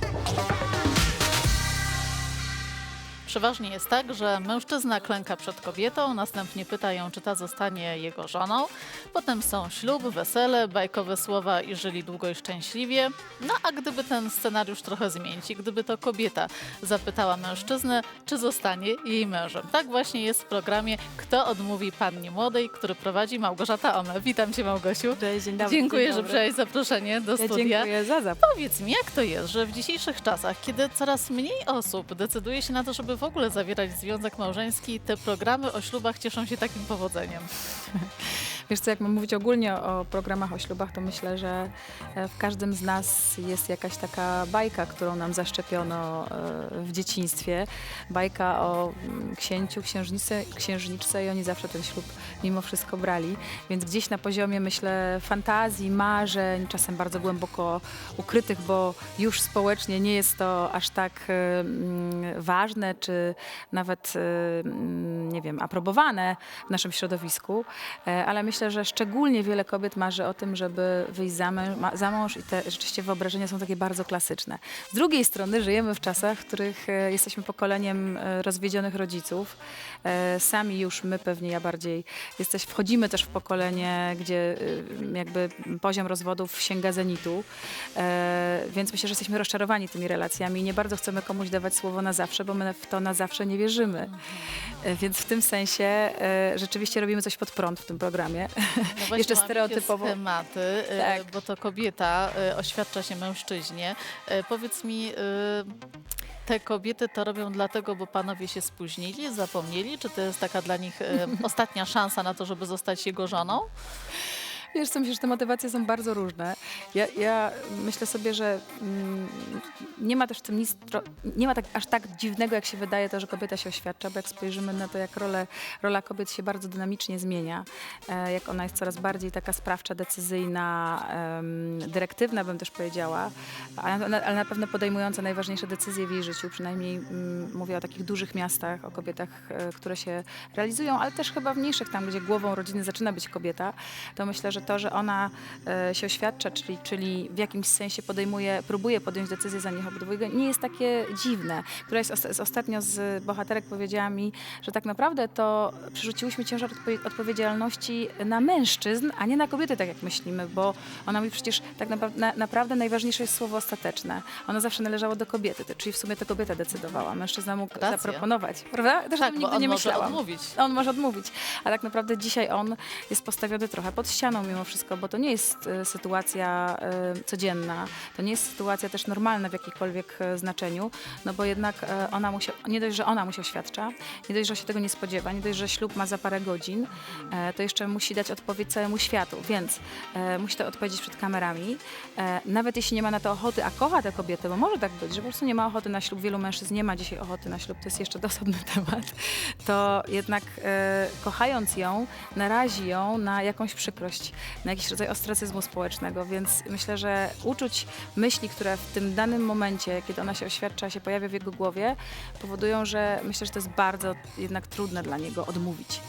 Thank you. Przeważnie jest tak, że mężczyzna klęka przed kobietą, następnie pyta ją, czy ta zostanie jego żoną. Potem są ślub, wesele, bajkowe słowa i żyli długo i szczęśliwie. No a gdyby ten scenariusz trochę zmienić i gdyby to kobieta zapytała mężczyznę, czy zostanie jej mężem. Tak właśnie jest w programie Kto odmówi pannie młodej, który prowadzi Małgorzata Ome. Witam cię Małgosiu. Cześć, dzień dobry. Dziękuję, dzień że dobry. przyjąłeś zaproszenie do Ja studia. dziękuję za zaproszenie. Powiedz mi, jak to jest, że w dzisiejszych czasach, kiedy coraz mniej osób decyduje się na to, żeby w ogóle zawierać związek małżeński, te programy o ślubach cieszą się takim powodzeniem? Wiesz co, jak mam mówić ogólnie o programach o ślubach, to myślę, że e, w każdym z nas jest jakaś taka bajka, którą nam zaszczepiono e, w dzieciństwie. Bajka o mm, księciu, księżniczce, księżniczce i oni zawsze ten ślub mimo wszystko brali. Więc gdzieś na poziomie, myślę, fantazji, marzeń, czasem bardzo głęboko ukrytych, bo już społecznie nie jest to aż tak e, mm, ważne, czy nawet, e, mm, nie wiem, aprobowane w naszym środowisku, E, ale myślę, że szczególnie wiele kobiet marzy o tym, żeby wyjść za, za mąż i te rzeczywiście wyobrażenia są takie bardzo klasyczne. Z drugiej strony żyjemy w czasach, w których e, jesteśmy pokoleniem e, rozwiedzionych rodziców. Sami już my pewnie, ja bardziej, jesteś, wchodzimy też w pokolenie, gdzie e, jakby poziom rozwodów sięga zenitu, więc myślę, że jesteśmy rozczarowani tymi relacjami i nie bardzo chcemy komuś dawać słowo na zawsze, bo my w to na zawsze nie wierzymy. E, Więc w tym sensie e, rzeczywiście robimy coś pod prąd w tym programie. No Jeszcze stereotypowo. schematy, y, Tak. bo to kobieta y, oświadcza się mężczyźnie. Y, Powiedz mi, te kobiety to robią dlatego, bo panowie się spóźnili, zapomnieli? Czy to jest taka dla nich ostatnia szansa na to, żeby zostać jego żoną? Wiesz co, myślę, że te motywacje są bardzo różne. Ja, ja myślę sobie, że mm, nie ma też w tym nic, nie ma tak, aż tak dziwnego, jak się wydaje to, że kobieta się oświadcza, bo jak spojrzymy na to, jak role, rola kobiet się bardzo dynamicznie zmienia, e, jak ona jest coraz bardziej taka sprawcza, decyzyjna, dyrektywna, bym też powiedziała, ale, na- ale na pewno podejmująca najważniejsze decyzje w jej życiu, przynajmniej mm, mówię o takich dużych miastach, o kobietach, e, które się realizują, ale też chyba w mniejszych, tam gdzie głową rodziny zaczyna być kobieta, to myślę, że to, że ona e, się oświadcza, czyli, czyli w jakimś sensie podejmuje, próbuje podjąć decyzję za nich nie jest takie dziwne. Któraś z, osta- z ostatnio z bohaterek powiedziała mi, że tak naprawdę to przerzuciłyśmy ciężar odpowie- odpowiedzialności na mężczyzn, a nie na kobiety, tak jak myślimy, bo ona mówi przecież tak naprawdę, na, naprawdę najważniejsze jest słowo ostateczne. Ono zawsze należało do kobiety, czyli w sumie to kobieta decydowała. Mężczyzna mógł Racja. zaproponować, prawda? Też tak, nigdy on nie może myślałam. odmówić. On może odmówić, a tak naprawdę dzisiaj on jest postawiony trochę pod ścianą mimo wszystko, bo to nie jest e, sytuacja e, codzienna, to nie jest sytuacja też normalna w jakimkolwiek e, znaczeniu, no bo jednak e, ona mu się, nie dość, że ona mu się oświadcza, nie dość, że się tego nie spodziewa, nie dość, że ślub ma za parę godzin, e, to jeszcze musi dać odpowiedź całemu światu, więc musi to odpowiedzieć przed kamerami, nawet jeśli nie ma na to ochoty, a kocha tę kobietę, bo może tak być, że po prostu nie ma ochoty na ślub, wielu mężczyzn nie ma dzisiaj ochoty na ślub, to jest jeszcze osobny temat, to jednak kochając ją, narazi ją na jakąś przykrość, na jakiś rodzaj ostracyzmu społecznego, więc myślę, że uczuć myśli, które w tym danym momencie, kiedy ona się oświadcza, się pojawia w jego głowie, powodują, że myślę, że to jest bardzo jednak trudne dla niego odmówić.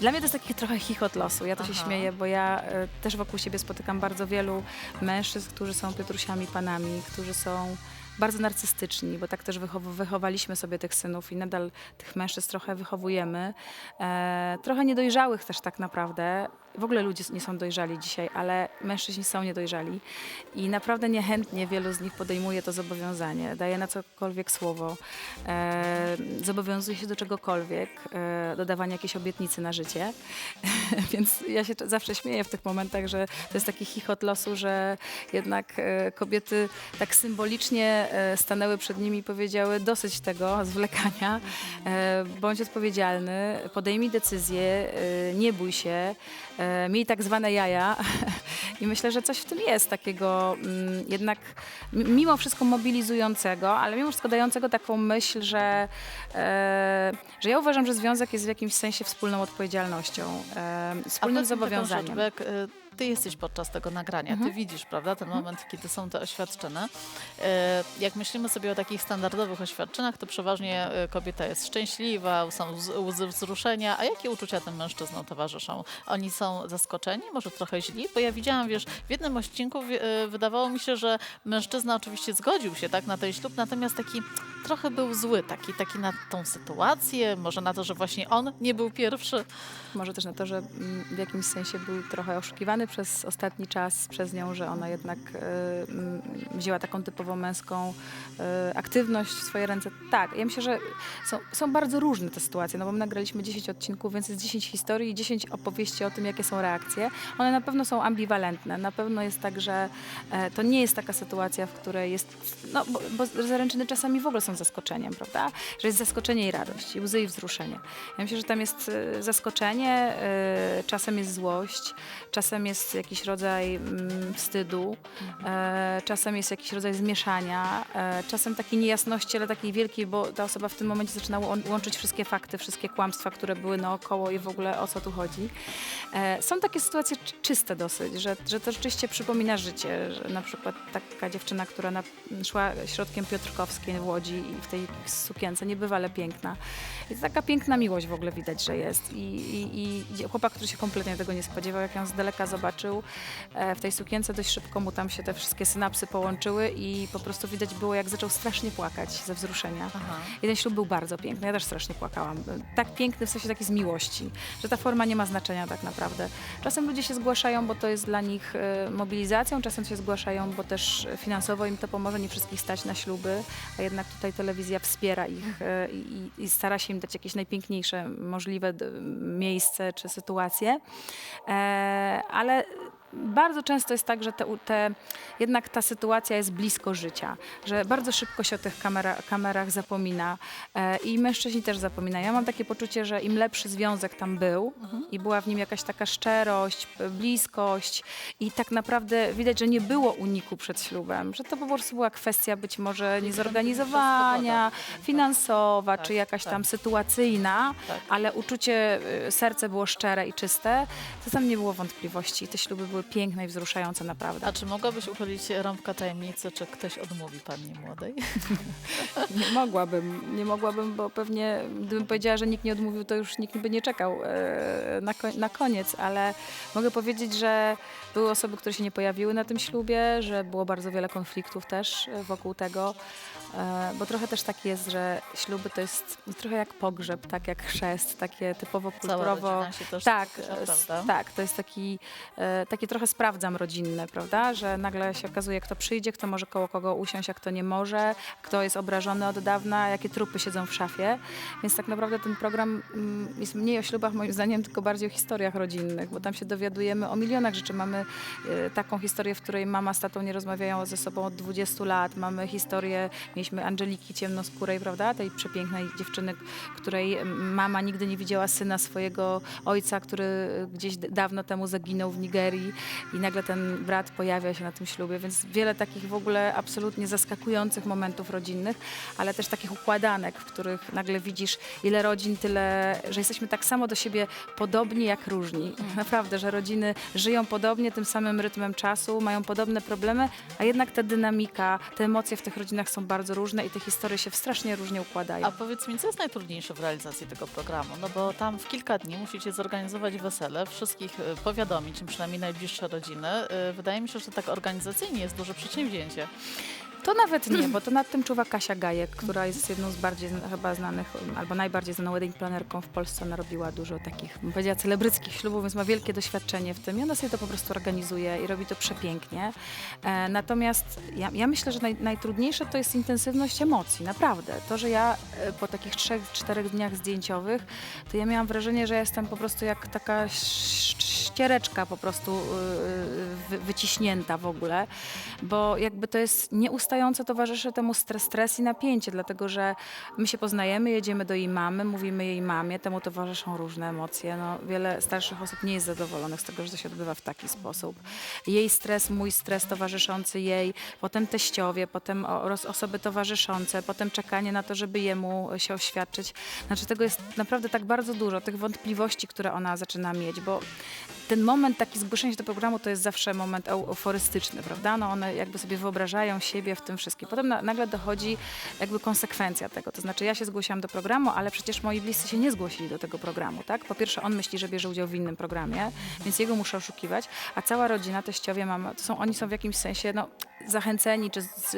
Dla mnie to jest taki trochę chichot losu. Ja to się Aha. śmieję, bo ja e, też wokół siebie spotykam bardzo wielu mężczyzn, którzy są Piotrusiami panami, którzy są bardzo narcystyczni, bo tak też wychow wychowaliśmy sobie tych synów i nadal tych mężczyzn trochę wychowujemy. E, trochę niedojrzałych też tak naprawdę. W ogóle ludzie nie są dojrzali dzisiaj, ale mężczyźni są niedojrzali i naprawdę niechętnie wielu z nich podejmuje to zobowiązanie, daje na cokolwiek słowo, e, zobowiązuje się do czegokolwiek, e, do dawania jakiejś obietnicy na życie. Więc ja się zawsze śmieję w tych momentach, że to jest taki chichot losu, że jednak e, kobiety tak symbolicznie e, stanęły przed nimi i powiedziały dosyć tego zwlekania, e, bądź odpowiedzialny, podejmij decyzję, e, nie bój się, e, miej tak zwane jaja i myślę, że coś w tym jest takiego mm, jednak mimo wszystko mobilizującego, ale mimo wszystko dającego taką myśl, że, e, że ja uważam, że związek jest w jakimś sensie wspólną odpowiedzialnością, e, wspólnym rzecz, zobowiązaniem. bo jak ty jesteś podczas tego nagrania, Mhm. ty widzisz, prawda, ten moment, kiedy są te oświadczyny. E, Jak myślimy sobie o takich standardowych oświadczynach, to przeważnie e, kobieta jest szczęśliwa, są łz- łzy wzruszenia, a jakie uczucia tym mężczyznom towarzyszą? Oni są zaskoczeni, może trochę źli? Bo ja widziałam, wiesz, w jednym odcinku e, wydawało mi się, że mężczyzna oczywiście zgodził się tak na ten ślub, natomiast taki trochę był zły, taki, taki na tą sytuację, może na to, że właśnie on nie był pierwszy. Może też na to, że mm, w jakimś sensie był trochę oszukiwany przez ostatni czas, przez nią, że ona jednak mm, wzięła taką typowo męską e, aktywność w swoje ręce. Tak, ja myślę, że są, są bardzo różne te sytuacje, no bo my nagraliśmy 10 odcinków, więc jest 10 historii i 10 opowieści o tym, jakie są reakcje. One na pewno są ambiwalentne. Na pewno jest tak, że e, to nie jest taka sytuacja, w której jest, no bo, bo zaręczyny czasami w ogóle są zaskoczeniem, prawda? Że jest zaskoczenie i radość, i łzy i wzruszenie. Ja myślę, że tam jest e, zaskoczenie, e, czasem jest złość, czasem jest jakiś rodzaj mm, wstydu, e, czasem jest jakiś rodzaj zmieszania, czasem takiej niejasności, ale takiej wielkiej, bo ta osoba w tym momencie zaczyna łą- łączyć wszystkie fakty, wszystkie kłamstwa, które były naokoło i w ogóle o co tu chodzi. E, są takie sytuacje czy- czyste dosyć, że, że to rzeczywiście przypomina życie, że na przykład taka dziewczyna, która na, szła środkiem Piotrkowskiej w Łodzi i w tej sukience niebywale piękna. I taka piękna miłość w ogóle widać, że jest. I, i, i chłopak, który się kompletnie tego nie spodziewał, jak ją z daleka zobaczył e, w tej sukience, dość szybko mu tam się te wszystkie synapsy połączyły i po prostu widać było, jak zaczął strasznie płakać ze wzruszenia. Aha. I ten ślub był bardzo piękny. Ja też strasznie płakałam. Tak piękny w sensie taki z miłości, że ta forma nie ma znaczenia tak naprawdę. Czasem ludzie się zgłaszają, bo to jest dla nich e, mobilizacją, czasem się zgłaszają, bo też finansowo im to pomoże, nie wszystkich stać na śluby, a jednak tutaj telewizja wspiera ich e, i, i stara się im dać jakieś najpiękniejsze możliwe miejsce czy sytuacje. E, ale bardzo często jest tak, że te, te, jednak ta sytuacja jest blisko życia, że bardzo szybko się o tych kamera, kamerach zapomina e, i mężczyźni też zapominają. Ja mam takie poczucie, że im lepszy związek tam był i była w nim jakaś taka szczerość, bliskość i tak naprawdę widać, że nie było uniku przed ślubem, że to po prostu była kwestia być może niezorganizowania, finansowa, Tak, czy jakaś tak. tam sytuacyjna, Tak. ale uczucie, y, serce było szczere i czyste, to tam nie było wątpliwości. Te śluby były piękne i wzruszające naprawdę. A czy mogłabyś uchylić rąbka tajemnicy, czy ktoś odmówi pannie młodej? Nie mogłabym, nie mogłabym, bo pewnie gdybym powiedziała, że nikt nie odmówił, to już nikt by nie czekał e, na, ko- na koniec, ale mogę powiedzieć, że były osoby, które się nie pojawiły na tym ślubie, że było bardzo wiele konfliktów też e, wokół tego, e, bo trochę też tak jest, że śluby to jest trochę jak pogrzeb, tak jak chrzest, takie typowo Cała kulturowo. rodzina się też Tak, tak, to jest taki, takie trochę sprawdzam rodzinne, prawda, że nagle się okazuje, kto przyjdzie, kto może koło kogo usiąść, a kto nie może, kto jest obrażony od dawna, jakie trupy siedzą w szafie, więc tak naprawdę ten program mm, jest mniej o ślubach moim zdaniem, tylko bardziej o historiach rodzinnych, bo tam się dowiadujemy o milionach rzeczy. Mamy e, taką historię, w której mama z tatą nie rozmawiają ze sobą od 20 lat, mamy historię, mieliśmy Angeliki ciemnoskórej, prawda, tej przepięknej dziewczyny, której mm, mama nigdy nie widziała syna swojego ojca, który gdzieś d- dawno temu zaginął w Nigerii i nagle ten brat pojawia się na tym ślubie, więc wiele takich w ogóle absolutnie zaskakujących momentów rodzinnych, ale też takich układanek, w których nagle widzisz ile rodzin, tyle, że jesteśmy tak samo do siebie podobni jak różni. Naprawdę, że rodziny żyją podobnie, tym samym rytmem czasu, mają podobne problemy, a jednak ta dynamika, te emocje w tych rodzinach są bardzo różne i te historie się strasznie różnie układają. A powiedz mi, co jest najtrudniejsze w realizacji tego programu? No bo tam w kilka dni musicie zorganizować wesele, wszystkich y, powiadomić, przynajmniej najbliższe rodziny. Y, Wydaje mi się, że tak organizacyjnie jest duże przedsięwzięcie. To nawet nie, bo to nad tym czuwa Kasia Gajek, która jest jedną z bardziej chyba znanych, albo najbardziej znaną wedding planerką w Polsce. Ona robiła dużo takich, bym powiedziała, celebryckich ślubów, więc ma wielkie doświadczenie w tym i ona sobie to po prostu organizuje i robi to przepięknie. E, natomiast ja, ja myślę, że naj, najtrudniejsze to jest intensywność emocji, naprawdę. To, że ja e, po takich trzech, czterech dniach zdjęciowych, to ja miałam wrażenie, że jestem po prostu jak taka ściereczka po prostu y, wy, wyciśnięta w ogóle, bo jakby to jest nieustające towarzyszy temu stres, stres i napięcie, dlatego że my się poznajemy, jedziemy do jej mamy, mówimy jej mamie, temu towarzyszą różne emocje. No, wiele starszych osób nie jest zadowolonych z tego, że to się odbywa w taki sposób. Jej stres, mój stres towarzyszący jej, potem teściowie, potem osoby towarzyszące, potem czekanie na to, żeby jemu się oświadczyć. Znaczy tego jest naprawdę tak bardzo dużo, tych wątpliwości, które ona zaczyna mieć, bo ten moment taki zgłoszenia się do programu to jest zawsze moment eu- euforystyczny, prawda? No one jakby sobie wyobrażają siebie w tym wszystkim. Potem na, nagle dochodzi jakby konsekwencja tego. To znaczy ja się zgłosiłam do programu, ale przecież moi bliscy się nie zgłosili do tego programu, tak? Po pierwsze on myśli, że bierze udział w innym programie, więc jego muszę oszukiwać, a cała rodzina, teściowie, mama, to są, oni są w jakimś sensie, no zachęceni, czy z,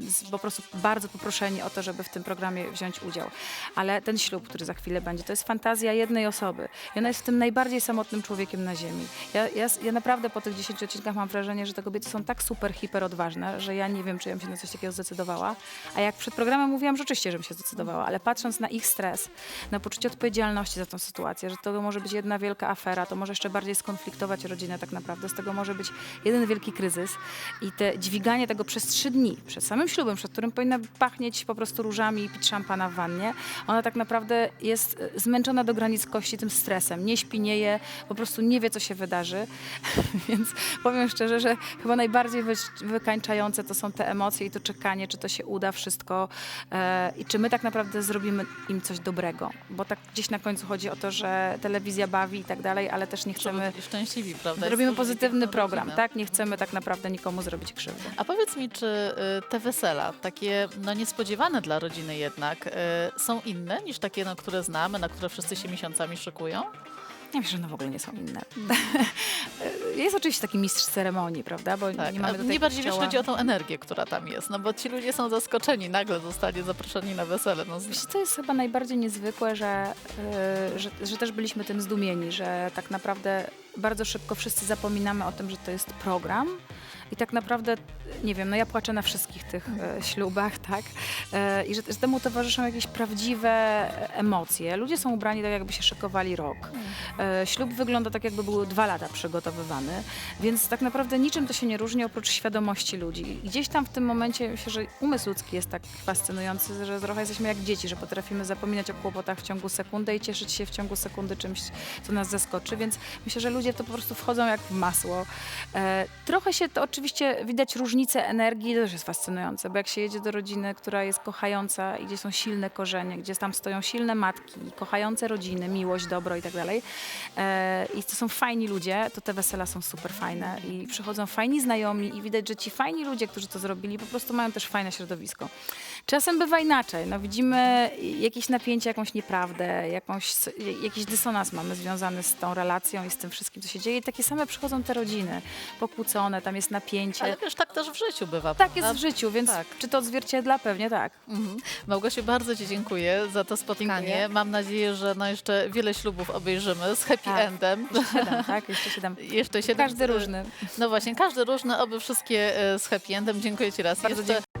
z, po prostu bardzo poproszeni o to, żeby w tym programie wziąć udział. Ale ten ślub, który za chwilę będzie, to jest fantazja jednej osoby. I ona jest w tym najbardziej samotnym człowiekiem na ziemi. Ja, ja, ja naprawdę po tych 10 odcinkach mam wrażenie, że te kobiety są tak super, hiper odważne, że ja nie wiem, czy ja bym się na coś takiego zdecydowała. A jak przed programem mówiłam, rzeczywiście, żebym się zdecydowała, ale patrząc na ich stres, na poczucie odpowiedzialności za tą sytuację, że to może być jedna wielka afera, to może jeszcze bardziej skonfliktować rodzinę tak naprawdę, z tego może być jeden wielki kryzys i te dźwiganie tego przez trzy dni, przed samym ślubem, przed którym powinna pachnieć po prostu różami i pić szampana w wannie, ona tak naprawdę jest e, zmęczona do granic kości tym stresem, nie śpi, nie je, po prostu nie wie, co się wydarzy, więc powiem szczerze, że chyba najbardziej wy, wykańczające to są te emocje i to czekanie, czy to się uda wszystko e, i czy my tak naprawdę zrobimy im coś dobrego, bo tak gdzieś na końcu chodzi o to, że telewizja bawi i tak dalej, ale też nie chcemy, szczęśliwi, prawda? robimy pozytywny program, tak? Nie chcemy tak naprawdę nikomu zrobić krzywdy. A powiedz mi, czy y, te wesela, takie no niespodziewane dla rodziny jednak, y, są inne niż takie, no, które znamy, na które wszyscy się miesiącami szykują? Ja myślę, że one w ogóle nie są inne. jest oczywiście taki mistrz ceremonii, prawda? Bo Tak, nie mamy mnie bardziej wiesz, chodzi o tą energię, która tam jest, no bo ci ludzie są zaskoczeni, nagle zostali zaproszeni na wesele. No, Wiesz, to jest chyba najbardziej niezwykłe, że, y, że, że też byliśmy tym zdumieni, że tak naprawdę bardzo szybko wszyscy zapominamy o tym, że to jest program. I tak naprawdę, nie wiem, no ja płaczę na wszystkich tych e, ślubach, tak? E, I że, że temu towarzyszą jakieś prawdziwe emocje. Ludzie są ubrani tak, jakby się szykowali rok. E, ślub wygląda tak, jakby był dwa lata przygotowywany, więc tak naprawdę niczym to się nie różni oprócz świadomości ludzi. I gdzieś tam w tym momencie myślę, że umysł ludzki jest tak fascynujący, że trochę jesteśmy jak dzieci, że potrafimy zapominać o kłopotach w ciągu sekundy i cieszyć się w ciągu sekundy czymś, co nas zaskoczy, więc myślę, że ludzie to po prostu wchodzą jak w masło. E, trochę się to oczywiście widać różnicę energii, to też jest fascynujące, bo jak się jedzie do rodziny, która jest kochająca i gdzie są silne korzenie, gdzie tam stoją silne matki, kochające rodziny, miłość, dobro i tak dalej, e, i to są fajni ludzie, to te wesela są super fajne i przychodzą fajni znajomi i widać, że ci fajni ludzie, którzy to zrobili, po prostu mają też fajne środowisko. Czasem bywa inaczej, no widzimy jakieś napięcie, jakąś nieprawdę, jakąś, jakiś dysonans mamy związany z tą relacją i z tym wszystkim, co się dzieje i takie same przychodzą te rodziny, pokłócone, tam jest napięcie. Ale wiesz, tak też w życiu bywa. tak jest prawda? w życiu, więc Tak. czy to odzwierciedla? Pewnie tak. Mhm. Małgosiu, bardzo Ci dziękuję za to spotkanie. Dziękuję. Mam nadzieję, że no jeszcze wiele ślubów obejrzymy z happy Tak. endem. Siedem, tak? Jeszcze siedem. Jeszcze siedem. Każdy różny. No właśnie, każdy różny, oby wszystkie e, z happy endem. Dziękuję Ci raz Bardzo jeszcze.